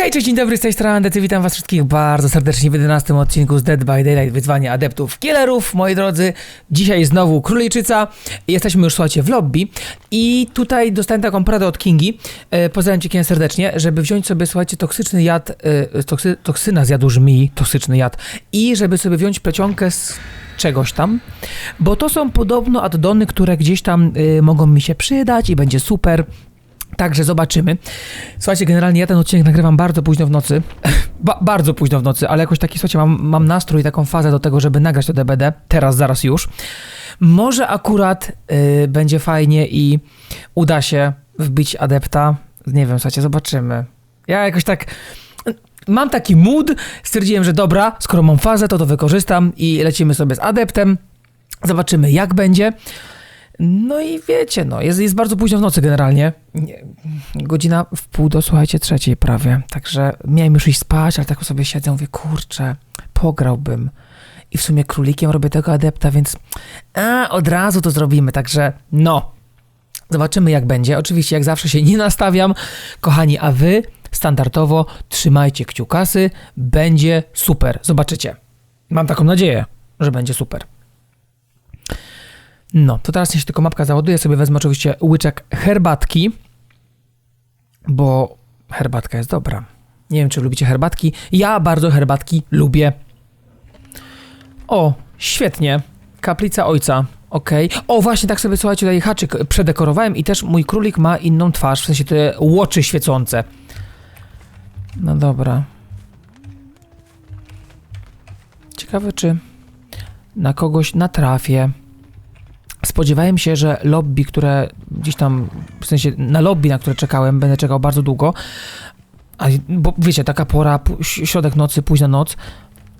Hej, cześć, dzień dobry, z tej strony witam was wszystkich bardzo serdecznie w 11 odcinku z Dead by Daylight, wyzwanie adeptów killerów, moi drodzy. Dzisiaj znowu Króliczyca, jesteśmy już, słuchajcie, w lobby i tutaj dostałem taką poradę od Kingi, e, pozdrawiam cię serdecznie, żeby wziąć sobie, słuchajcie, toksyczny jad, e, toksy, toksyna z jadu żmii, toksyczny jad i żeby sobie wziąć plecionkę z czegoś tam, bo to są podobno addony, które gdzieś tam y, mogą mi się przydać i będzie super. Także zobaczymy. Słuchajcie, generalnie ja ten odcinek nagrywam bardzo późno w nocy. Ba bardzo późno w nocy, ale jakoś taki, słuchajcie, mam, mam nastrój, taką fazę do tego, żeby nagrać to DBD. Teraz, zaraz już. Może akurat y, będzie fajnie i uda się wbić adepta. Nie wiem, słuchajcie, zobaczymy. Ja jakoś tak mam taki mood, stwierdziłem, że dobra, skoro mam fazę, to to wykorzystam i lecimy sobie z adeptem. Zobaczymy, jak będzie. No i wiecie, no, jest, jest bardzo późno w nocy generalnie. Nie, godzina w pół do, słuchajcie, trzeciej prawie. Także miałem już iść spać, ale tak sobie siedzę, mówię, kurczę, pograłbym. I w sumie królikiem robię tego adepta, więc a, od razu to zrobimy. Także no, zobaczymy jak będzie. Oczywiście, jak zawsze się nie nastawiam. Kochani, a wy standardowo trzymajcie kciukasy. Będzie super. Zobaczycie. Mam taką nadzieję, że będzie super. No, to teraz się tylko mapka załaduje, sobie wezmę oczywiście łyczek herbatki, bo herbatka jest dobra. Nie wiem, czy lubicie herbatki. Ja bardzo herbatki lubię. O, świetnie. Kaplica ojca. Okej. O, właśnie tak sobie, słuchajcie, tutaj haczyk przedekorowałem i też mój królik ma inną twarz, w sensie te łoczy świecące. No dobra. Ciekawe, czy na kogoś natrafię. Spodziewałem się, że lobby, które gdzieś tam, w sensie na lobby, na które czekałem, będę czekał bardzo długo. A, bo wiecie, taka pora, środek nocy, późna noc.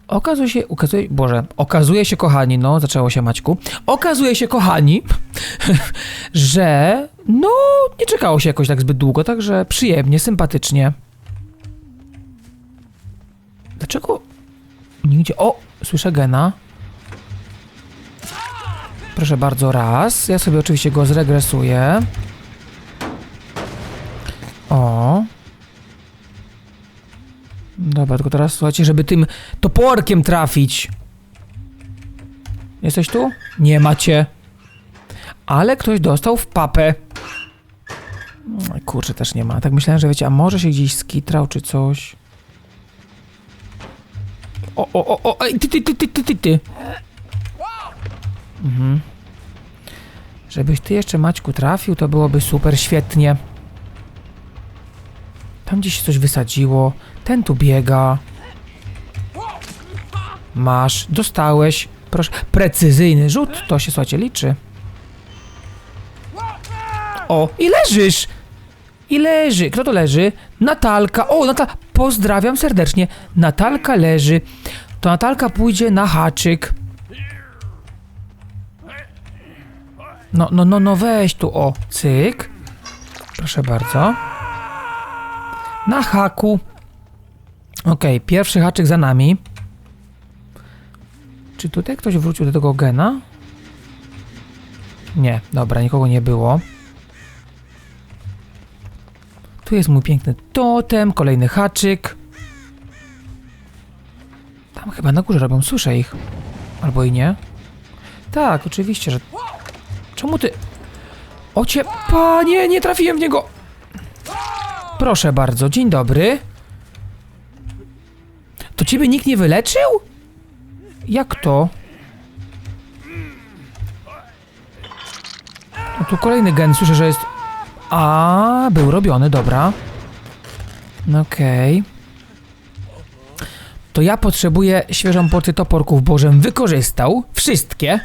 Okazuje się, okazuje, Boże, okazuje się, kochani, no, zaczęło się Maćku. Okazuje się, kochani, że no, nie czekało się jakoś tak zbyt długo, także przyjemnie, sympatycznie. Dlaczego nigdzie... O, słyszę gena. Proszę bardzo, raz. Ja sobie oczywiście go zregresuję. O. Dobra, tylko teraz słuchajcie, żeby tym toporkiem trafić. Jesteś tu? Nie macie. Ale ktoś dostał w papę. Oj, Kurczę, też nie ma. Tak myślałem, że wiecie, a może się gdzieś skitrał czy coś. O, o, o, o, ej, ty, ty, ty, ty, ty, ty. Mhm. Żebyś ty jeszcze Maćku trafił, to byłoby super, świetnie. Tam gdzieś się coś wysadziło. Ten tu biega. Masz, dostałeś. Proszę, precyzyjny rzut, to się słuchajcie liczy. O, i leżysz! I leży. Kto to leży? Natalka. O, Natal. Pozdrawiam serdecznie. Natalka leży. To Natalka pójdzie na haczyk. No, no, no, no weź tu, o, cyk. Proszę bardzo. Na haku. Okej, pierwszy haczyk za nami. Czy tutaj ktoś wrócił do tego gena? Nie, dobra, nikogo nie było. Tu jest mój piękny totem, kolejny haczyk. Tam chyba na górze robią, słyszę ich. Albo i nie. Tak, oczywiście, że... Czemu ty... Ocie... Panie, nie trafiłem w niego! Proszę bardzo, dzień dobry. To ciebie nikt nie wyleczył? Jak to? No tu kolejny gen, słyszę, że jest... A, był robiony, dobra. No Okej. To ja potrzebuję świeżą porcję toporków, bo żem wykorzystał wszystkie.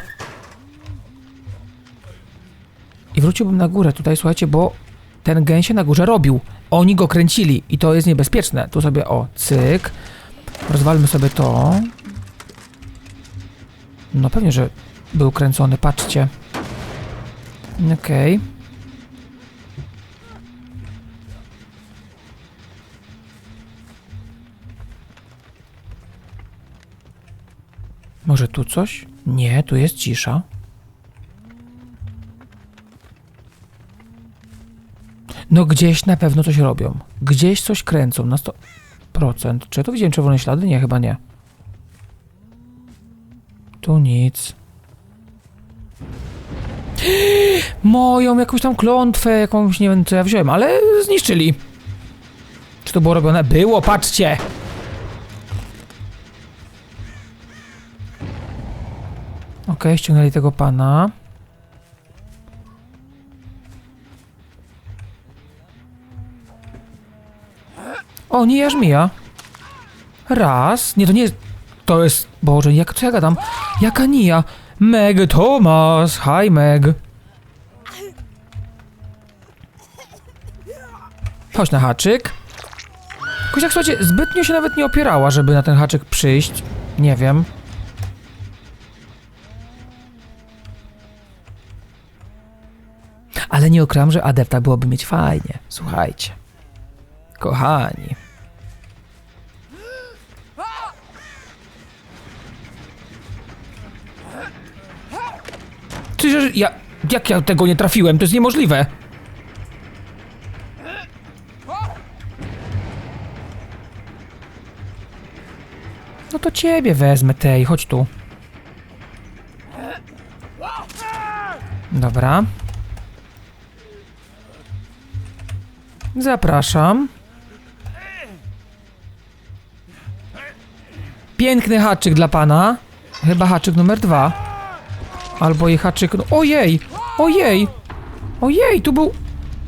Wróciłbym na górę tutaj, słuchajcie, bo ten gen się na górze robił. Oni go kręcili i to jest niebezpieczne. Tu sobie, o, cyk. Rozwalmy sobie to. No pewnie, że był kręcony, patrzcie. Okej. Może tu coś? Nie, tu jest cisza. No gdzieś na pewno coś robią. Gdzieś coś kręcą. Na sto... Czy ja tu widziałem czerwone ślady? Nie, chyba nie. Tu nic. Moją jakąś tam klątwę, jakąś nie wiem co ja wziąłem, ale zniszczyli. Czy to było robione? Było, patrzcie! Okej, ściągnęli tego pana. O, nie jarzmija. Raz. Nie, to nie jest... To jest... Boże, jak co ja gadam? Jaka Nia? Meg Thomas. Hi, Meg. Chodź na haczyk. Jakoś jak słuchajcie, zbytnio się nawet nie opierała, żeby na ten haczyk przyjść. Nie wiem. Ale nie ukryłam, że adepta byłoby mieć fajnie. Słuchajcie. Kochani. Czyż ja... Jak ja tego nie trafiłem? To jest niemożliwe. No to ciebie wezmę tej, chodź tu. Dobra. Zapraszam. Piękny haczyk dla pana. Chyba haczyk numer dwa. Albo i haczyk... no- Ojej! Ojej! Ojej, tu był...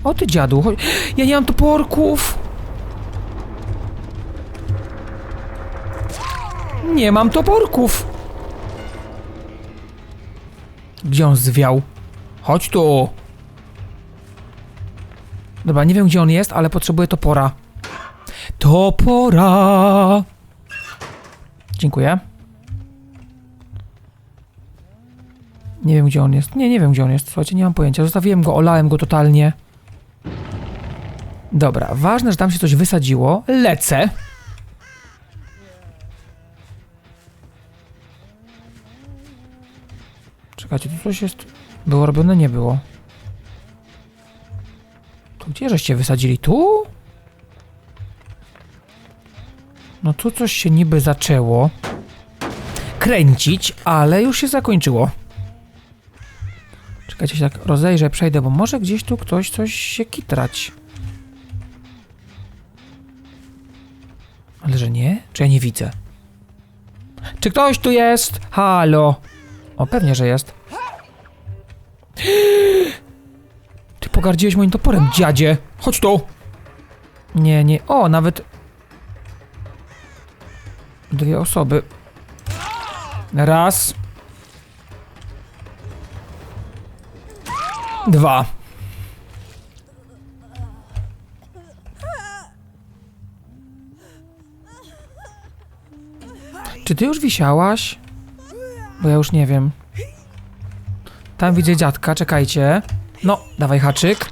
O ty dziadu, chodź... Ja nie mam toporków! Nie mam toporków! Gdzie on zwiał? Chodź tu! Dobra, nie wiem gdzie on jest, ale potrzebuję topora. Topora! Dziękuję. Nie wiem gdzie on jest. Nie, nie wiem gdzie on jest. Słuchajcie, nie mam pojęcia. Zostawiłem go, olałem go totalnie. Dobra, ważne, że tam się coś wysadziło. Lecę. Czekajcie, tu coś jest... Było robione? Nie było. Tu gdzie żeście wysadzili? Tu? No tu coś się niby zaczęło kręcić, ale już się zakończyło. Czekajcie, się tak rozejrzę, przejdę, bo może gdzieś tu ktoś coś się kitrać. Ale że nie? Czy ja nie widzę? Czy ktoś tu jest? Halo? O, pewnie, że jest. Ty pogardziłeś moim toporem, dziadzie. Chodź tu. Nie, nie. O, nawet... Dwie osoby. Raz. Dwa. Czy ty już wisiałaś? Bo ja już nie wiem. Tam widzę dziadka, czekajcie. No, dawaj haczyk.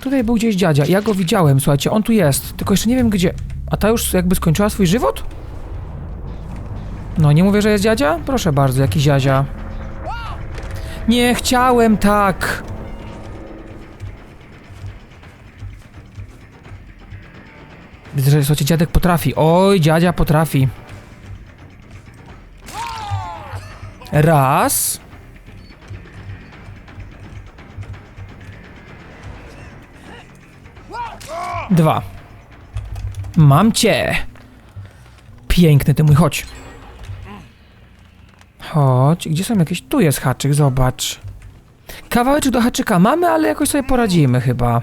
Tutaj był gdzieś dziadzia. Ja go widziałem, słuchajcie, on tu jest. Tylko jeszcze nie wiem gdzie. A ta już jakby skończyła swój żywot? No, nie mówię, że jest dziadzia? Proszę bardzo, jaki dziadzia. Nie chciałem tak. Widzę, że słuchajcie, dziadek potrafi. Oj, dziadzia potrafi. Raz. Dwa. Mam cię. Piękny ty mój, chodź. Chodź, gdzie są jakieś... Tu jest haczyk, zobacz. Kawałeczek do haczyka mamy, ale jakoś sobie poradzimy chyba.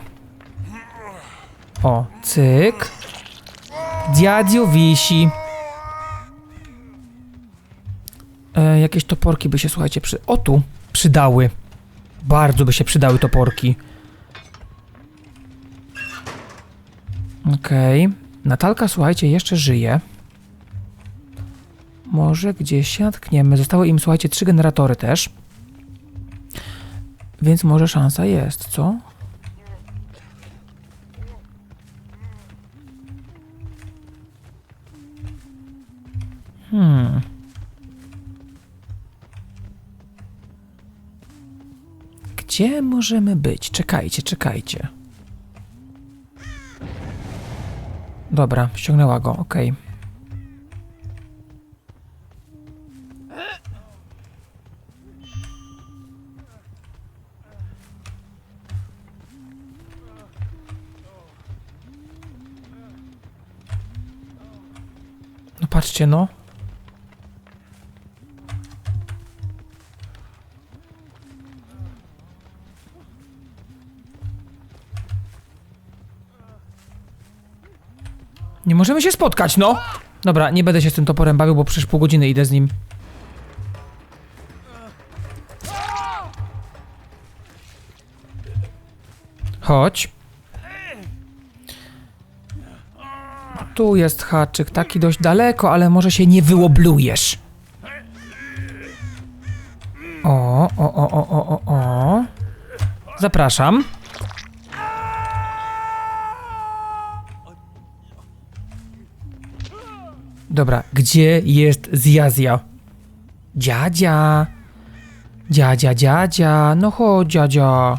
O, cyk. Dziadziu wisi. E, jakieś toporki by się, słuchajcie, przy... O tu, przydały. Bardzo by się przydały toporki. Okej. Natalka, słuchajcie, jeszcze żyje. Może gdzieś się natkniemy. Zostały im, słuchajcie, trzy generatory też. Więc może szansa jest, co? Hmm. Gdzie możemy być? Czekajcie, czekajcie. Dobra, ściągnęła go, okej. No no. Nie możemy się spotkać, no! Dobra, nie będę się z tym toporem bawił, bo przecież pół godziny idę z nim. Chodź. Tu jest haczyk, taki dość daleko, ale może się nie wyłoblujesz. O, o, o, o, o, o, o. Zapraszam. Dobra, gdzie jest Zjazja? Dziadzia. Dziadzia, dziadzia. No chodź, dziadzia.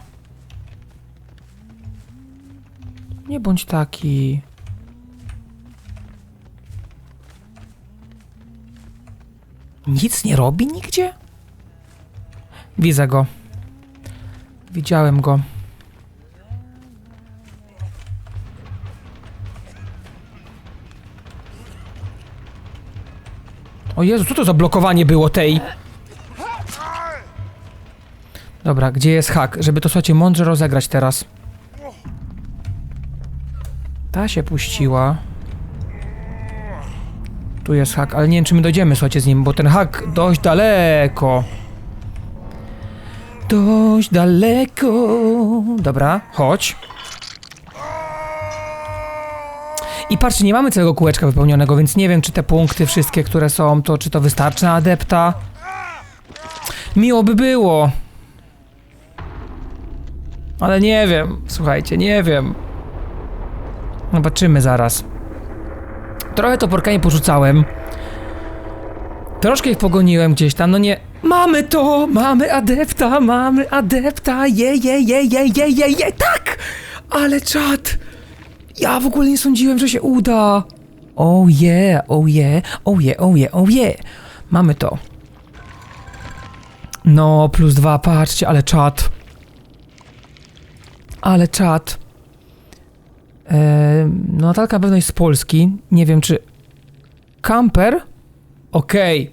Nie bądź taki. Nic nie robi nigdzie? Widzę go. Widziałem go. O Jezu, co to za blokowanie było tej? Dobra, gdzie jest hak? Żeby to, słuchajcie, mądrze rozegrać teraz. Ta się puściła. Tu jest hak, ale nie wiem, czy my dojdziemy, słuchajcie, z nim, bo ten hak dość daleko. Dość daleko. Dobra, chodź. I patrzcie, nie mamy całego kółeczka wypełnionego, więc nie wiem, czy te punkty wszystkie, które są, to czy to wystarczy na adepta. Miło by było. Ale nie wiem, słuchajcie, nie wiem. Zobaczymy zaraz. Trochę toporkami porzucałem. Troszkę ich pogoniłem gdzieś tam, no nie... Mamy to! Mamy adepta! Mamy adepta! Je, je, je, je, je, je, je, tak! Ale czad! Ja w ogóle nie sądziłem, że się uda! Oh yeah, oh yeah, oh yeah, oh yeah, oh yeah! Mamy to. No, plus dwa, patrzcie, ale czad. Ale czad. Eee, no Natalka na pewno jest z Polski. Nie wiem, czy... Kamper? Okej.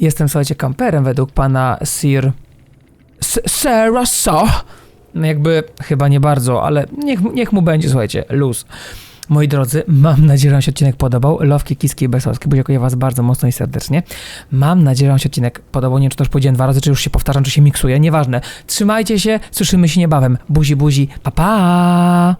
Jestem, słuchajcie, kamperem według pana Sir... S Sarah Saw. No jakby chyba nie bardzo, ale niech, niech mu będzie, słuchajcie, luz. Moi drodzy, mam nadzieję, że Wam się odcinek podobał. Lowki, kiski i besowskie. Dziękuję Was bardzo mocno i serdecznie. Mam nadzieję, że Wam się odcinek podobał. Nie wiem, czy to już powiedziałem dwa razy, czy już się powtarzam, czy się miksuje. Nieważne. Trzymajcie się, słyszymy się niebawem. Buzi, buzi. Pa, pa!